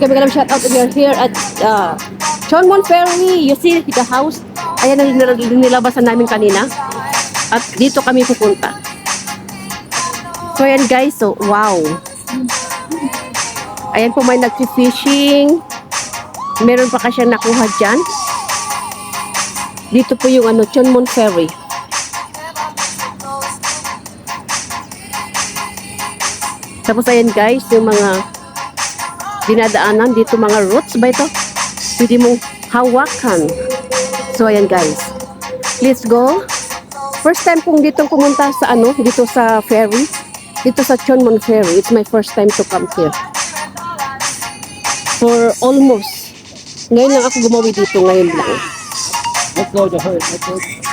Kami kalam shout out. We are here at uh, Chonmon Ferry. You see the house? Ayan ang nil- nilabasan namin kanina. At dito kami pupunta. So ayan guys, so wow. Ayan po may nag-fishing. Meron pa kasi nakuha dyan. Dito po yung ano, Chonmon Ferry. Tapos ayan guys, yung mga dinadaanan dito mga roots ba ito? Pwede mong hawakan. So ayan guys. Let's go. First time kong dito pumunta sa ano, dito sa ferry. Dito sa Chonmon Ferry. It's my first time to come here. For almost. Ngayon lang ako gumawi dito, ngayon lang. Let's go to her. Let's go.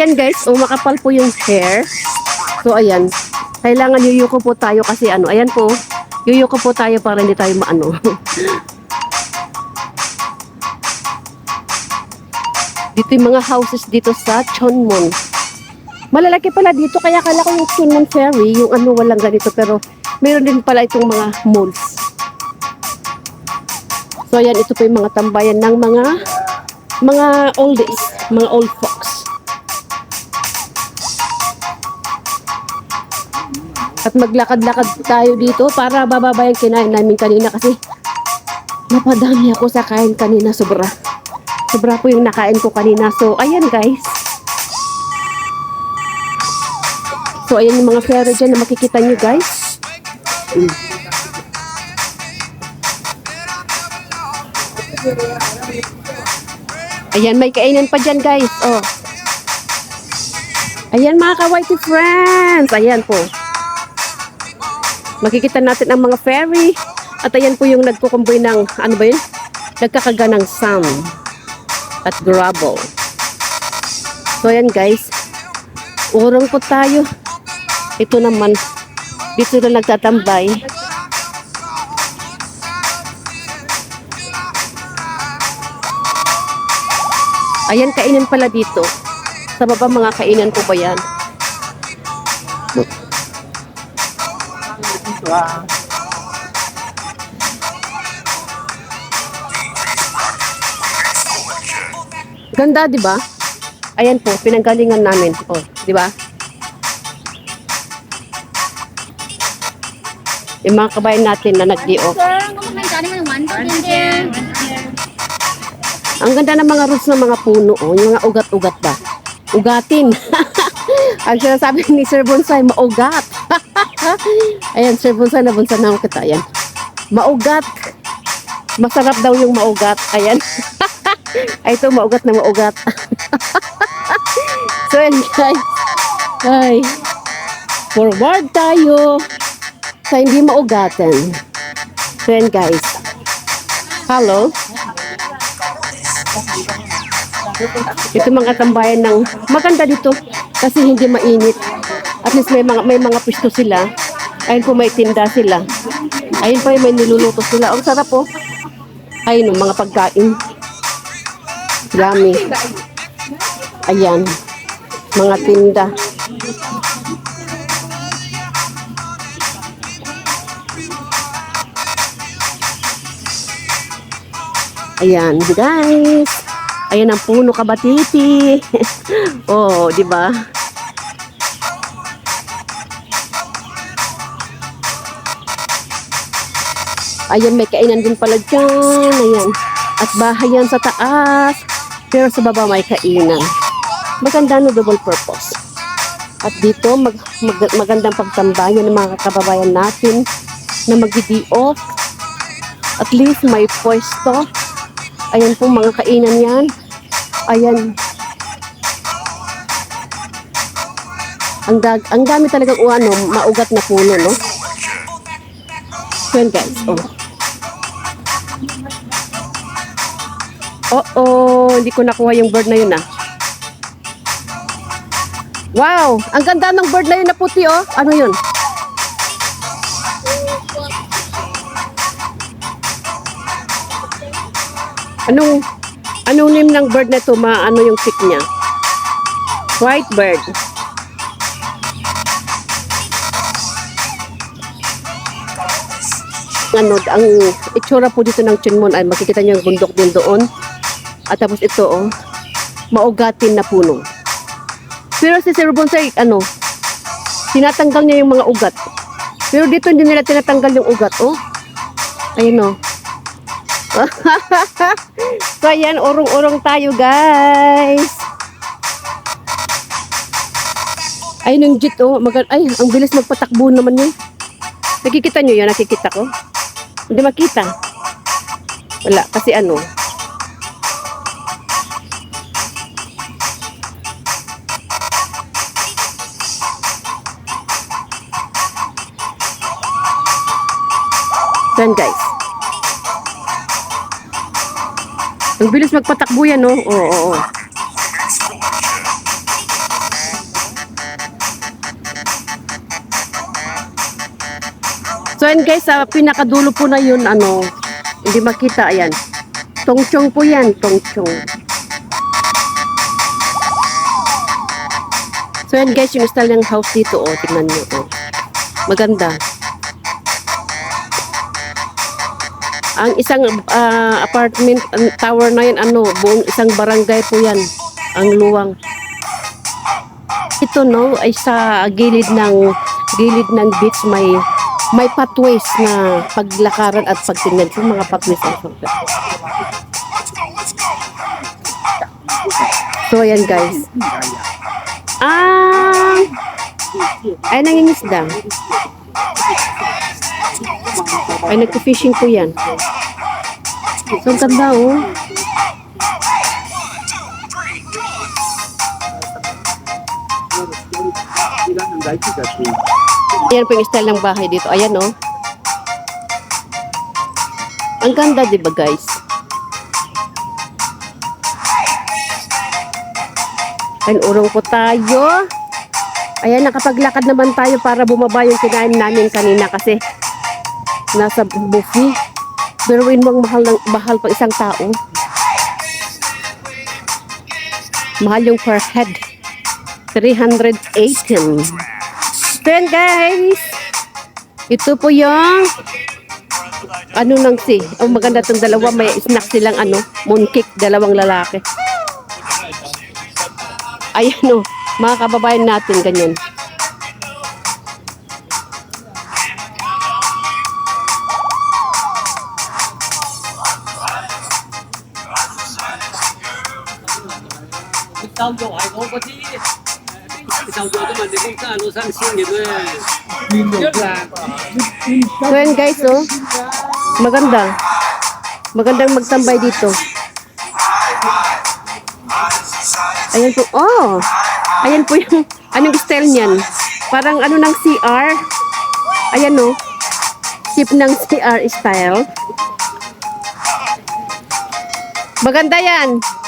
Ayan guys, oh, makapal po yung hair. So ayan, kailangan yuyuko po tayo kasi ano, ayan po, yuyuko po tayo para hindi tayo maano. dito yung mga houses dito sa Chonmon. Malalaki pala dito, kaya kala ko yung Chonmon Ferry, yung ano walang ganito, pero meron din pala itong mga malls. So ayan, ito po yung mga tambayan ng mga mga oldies, mga old folks. At maglakad-lakad tayo dito para bababa yung kinain namin kanina kasi napadami ako sa kain kanina sobra. Sobra po yung nakain ko kanina. So, ayan guys. So, ayan yung mga ferry dyan na makikita nyo guys. Mm. Ayan, may kainan pa dyan guys. Oh. Ayan mga ka-whitey friends. Ayan po. Makikita natin ang mga ferry. At ayan po yung nagkukumboy ng, ano ba yun? Nagkakaga ng sand at gravel. So ayan guys. Urong po tayo. Ito naman. Dito na nagtatambay. Ayan, kainan pala dito. Sa baba mga kainan po ba yan? Ganda, di ba? Ayan po, pinanggalingan namin. Oh, di ba? Yung mga kabayan natin na nag off Sir, kumakain ka naman one to ten Ang ganda ng mga roots ng mga puno, oh. Yung mga ugat-ugat ba? Ugatin. Ang sinasabi ni Sir Bonsai, maugat. Ayan, Sir Bonsai, nabunsan na ako kita. Ayan. Maugat. Masarap daw yung maugat. Ayan. Ay, ito, maugat na maugat. so, ayan, guys. Ay. Forward tayo sa hindi maugatan. So, ayan, guys. Hello. Ito mga tambayan ng maganda dito kasi hindi mainit. At least may mga may mga pisto sila. Ayun po may tinda sila. Ayun pa may niluluto sila. Ang sarap po. Ayun oh, mga pagkain. Yummy. Ayan. Mga tinda. Ayan, guys. Ayan ang puno kabatiti. oh, di ba? Ayan, may kainan din pala dyan. Ayan. At bahay yan sa taas. Pero sa baba may kainan. Maganda no double purpose. At dito, mag, mag, magandang pagtambayan ng mga kababayan natin na magdi off At least may pwesto. Ayan po mga kainan yan. Ayan. Ang, dag ang dami talagang ano, maugat na puno, no? Yan guys. Oh. Oh, oh, hindi ko nakuha yung bird na yun ah. Wow, ang ganda ng bird na yun na puti oh. Ano yun? Anong anong name ng bird na to? Maano yung pick niya? White bird. Ano, ang itsura po dito ng Chinmon ay makikita niyo yung bundok din doon. At tapos ito, oh, maugatin na puno. Pero si Sir Bonsai, ano, tinatanggal niya yung mga ugat. Pero dito hindi nila tinatanggal yung ugat, oh. Ayun, oh. so, ayan, urong-urong tayo, guys. Ayun yung jeep, oh. Mag- ay, ang bilis magpatakbo naman yun. Nakikita nyo yun? Nakikita ko? Hindi makita. Wala, kasi ano. Yan guys. Ang bilis magpatakbo yan, no? Oo, oo, oo. Collection. So yan guys, sa pinakadulo po na yun, ano, hindi makita, ayan. Tongchong po yan, tongchong. So yan guys, yung style ng house dito, oh, tingnan nyo, oh. Maganda. Ang isang ah, apartment tower na yan, ano, buong isang barangay po yan, ang luwang. Ito no, ay sa gilid ng gilid ng beach may may pathways na paglakaran at pagtingnan sa mga pathways ang. So ayan guys. Ah, ay nangingisda. Ay nagko-fishing po yan. So ang ganda oh. Ayan po yung style ng bahay dito. Ayan oh. Ang ganda, di ba guys? Ayan, urong po tayo. Ayan, nakapaglakad naman tayo para bumaba yung kinain namin kanina kasi nasa buffet. Pero mo ang mahal, ng, mahal pa isang tao. Mahal yung per head. 318. Then guys, ito po yung ano nang si. Ang maganda tong dalawa, may snack silang ano, mooncake, dalawang lalaki. Ayan o, mga kababayan natin, ganyan. Gì Tao vô cái mình đi cái ano sang Nhất là So yan guys, oh. Maganda. Magandang magtambay dito. Ayan po. Oh! Ayan po yung anong style niyan. Parang ano ng CR. Ayan oh. Tip ng CR style. Maganda yan.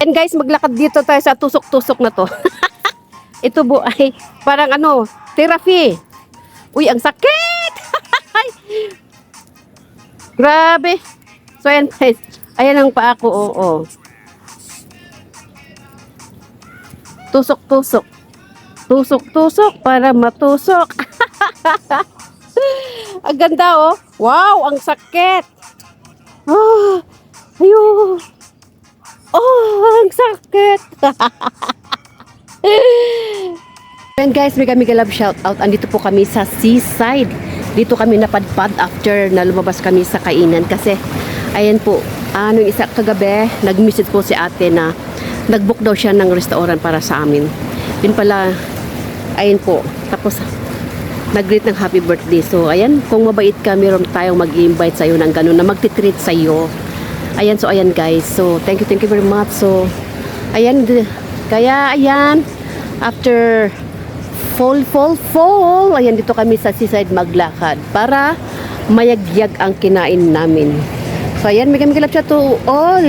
And guys, maglakad dito tayo sa tusok-tusok na to. Ito po ay parang ano, therapy. Uy, ang sakit! Grabe. So, ayan guys. Ayan ang paa ko, oo. Tusok-tusok. Tusok-tusok para matusok. ang ganda, oh. Wow, ang sakit. Ah, ayun. Oh, ang sakit. And guys, mega mega love shout out. Andito po kami sa seaside. Dito kami napadpad after na lumabas kami sa kainan kasi ayan po, anong isa kagabi, nag-message po si ate na nag-book daw siya ng restaurant para sa amin. Yun pala, ayun po. Tapos nag-greet ng happy birthday. So, ayan, kung mabait ka, meron tayong mag-invite sa'yo ng ganun na magtitreat sa'yo. Ayan, so ayan guys. So, thank you, thank you very much. So, ayan, kaya ayan, after fall, fall, fall, ayan, dito kami sa seaside maglakad para mayagyag ang kinain namin. So, ayan, mega love shout to all.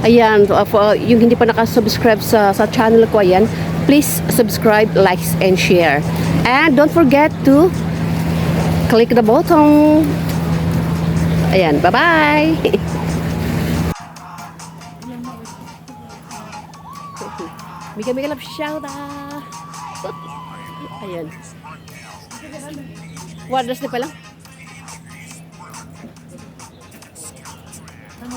Ayan, so, uh, for, yung hindi pa nakasubscribe sa, sa channel ko, ayan, please subscribe, likes, and share. And don't forget to click the button. Ayan, bye-bye! Mika Mika love shout out. Ayan. Waters na pa lang. Ano,